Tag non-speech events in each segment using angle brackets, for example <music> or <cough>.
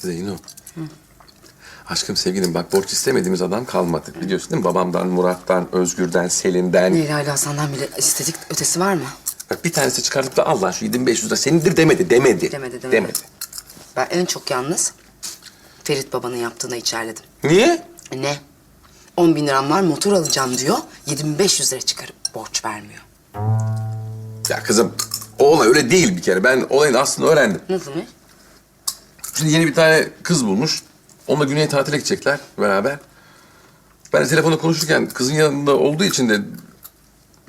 Zeyno. Aşkım sevgilim bak borç istemediğimiz adam kalmadı. Biliyorsun değil mi? Babamdan, Murat'tan, Özgür'den, Selin'den. Leyla ile Hasan'dan bile istedik ötesi var mı? Bak bir tanesi çıkartıp da Allah şu 7500 lira senindir demedi, demedi. Demedi, demedi. Demedi. Ben en çok yalnız Ferit babanın yaptığına içerledim. Niye? Ne? 10 bin liram var motor alacağım diyor. 7500 lira çıkarıp borç vermiyor. Ya kızım o olay öyle değil bir kere. Ben olayın aslını öğrendim. Nasıl mı? Şimdi yeni bir tane kız bulmuş. Onunla güneye tatile gidecekler beraber. Ben de telefonda konuşurken kızın yanında olduğu için de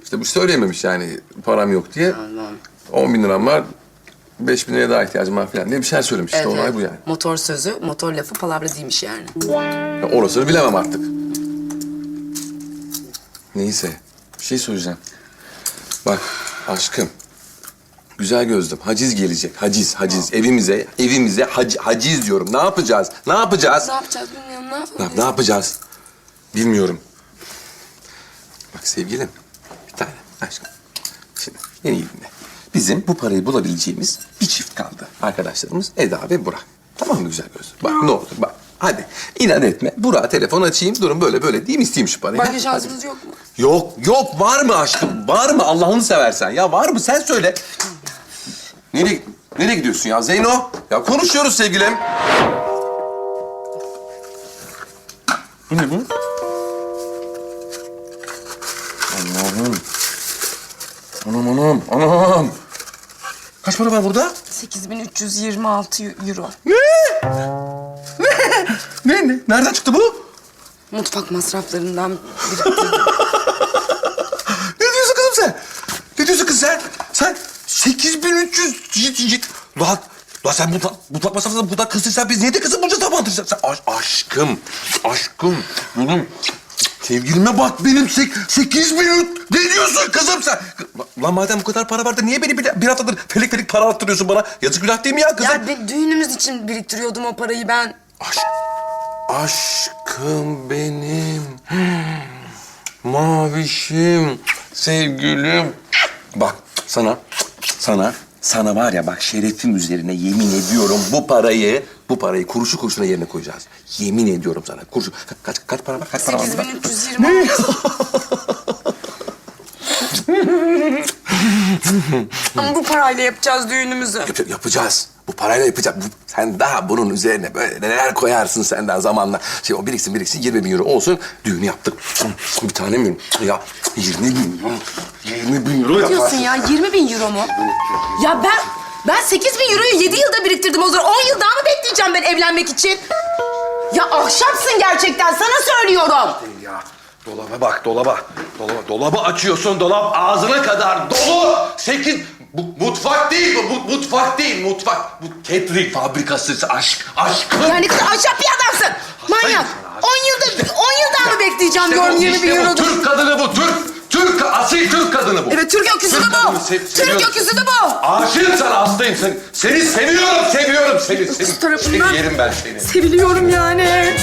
işte bu söyleyememiş yani param yok diye. Tamam. 10 bin liram var. 5 bin liraya daha ihtiyacım var falan diye bir şeyler söylemiş. İşte olay bu yani. Motor sözü, motor lafı palavra değilmiş yani. Ya orasını bilemem artık. Neyse. Bir şey söyleyeceğim. Bak aşkım. Güzel gözlüm. Haciz gelecek. Haciz, haciz. Evimize, evimize hac- haciz diyorum. Ne yapacağız? Ne yapacağız? Ne yapacağız bilmiyorum ne yapalım. Ne, ne yapacağız? Bilmiyorum. Bak sevgilim. Bir tane aşkım. Şimdi beni iyi dinle. Bizim bu parayı bulabileceğimiz bir çift kaldı. Arkadaşlarımız Eda ve Burak. Tamam mı güzel gözlüm? Bak ne olur bak. Hadi inat etme. Burak'a telefon açayım. Durun böyle böyle diyeyim isteyeyim şu parayı. Başka Hadi. şansımız yok mu? Yok yok var mı aşkım? Var mı Allah'ını seversen? Ya var mı? Sen söyle. Nereye, nereye gidiyorsun ya Zeyno? Ya konuşuyoruz sevgilim. Bu ne bu? Allah'ım. Anam anam anam. Kaç para var burada? 8326 euro. Ne ne? Nereden çıktı bu? Mutfak masraflarından biri. <laughs> Ne diyorsun kızım sen? Ne diyorsun kız sen? Sen 8300... Lan, lan sen bu mutfak masrafından bu da kızıysan biz niye de kızım bunca zaman sen, sen aş- aşkım, aşkım, benim sevgilime bak benim sek, sekiz bin ne diyorsun kızım sen? Lan madem bu kadar para vardı niye beni bir, bir haftadır felik felik para attırıyorsun bana? Yazık günah değil mi ya kızım? ya ben düğünümüz için biriktiriyordum o parayı ben. Aşk, aşkım benim. Mavişim, sevgilim. Bak sana, sana, sana var ya bak şerefim üzerine yemin ediyorum bu parayı, bu parayı kuruşu kuruşuna yerine koyacağız. Yemin ediyorum sana. Kuruşu, ka- kaç, kaç para var? Kaç para var? burada? <laughs> 8326. Ama bu parayla yapacağız düğünümüzü. Yap- yapacağız. Parayla yapacağız. Bu, sen daha bunun üzerine böyle neler koyarsın sen daha zamanla. Şey o biriksin biriksin 20 bin euro olsun. Düğünü yaptık. Bir tane mi? Ya 20 bin euro. 20 bin euro Ne diyorsun yaparsın. ya? 20 bin euro mu? Ya ben ben 8 bin euroyu 7 yılda biriktirdim o zaman. 10 yıl daha mı bekleyeceğim ben evlenmek için? Ya ahşapsın gerçekten sana söylüyorum. Ya dolaba bak dolaba. Dolaba, dolabı açıyorsun dolap ağzına kadar dolu. Sekiz... Bu mutfak değil bu, bu mutfak değil mutfak. Bu catering fabrikası aşk, aşkım. Yani kız ahşap bir adamsın. Manyak. 10 yılda 10 yıl daha mı bekleyeceğim İşte bu, 20 bin işte bu. euro. Türk kadını bu, Türk. Türk, asil Türk kadını bu. Evet Türk öküzü de kadını bu. Türk seviyorum. öküzü de bu. Aşığım sana hastayım seni. Seni seviyorum, seviyorum seni. Seni, tarafından seni yerim ben seni. Seviliyorum yani.